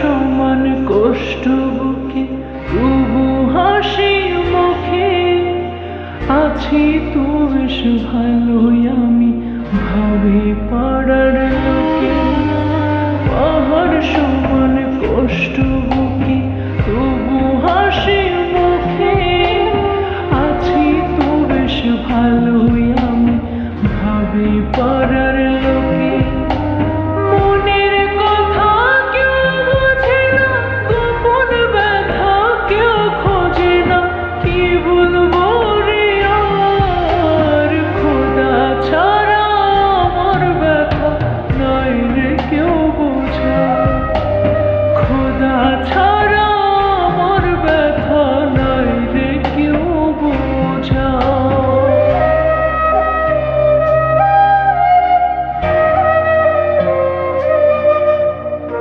সমান কষ্ট বুকে, তবু হাসি মুখে। আছি তো বেশ ভালোই আমি, ভাবি পাড়ার লোকে। পাহাড় সমান কষ্ট বুকে, তবু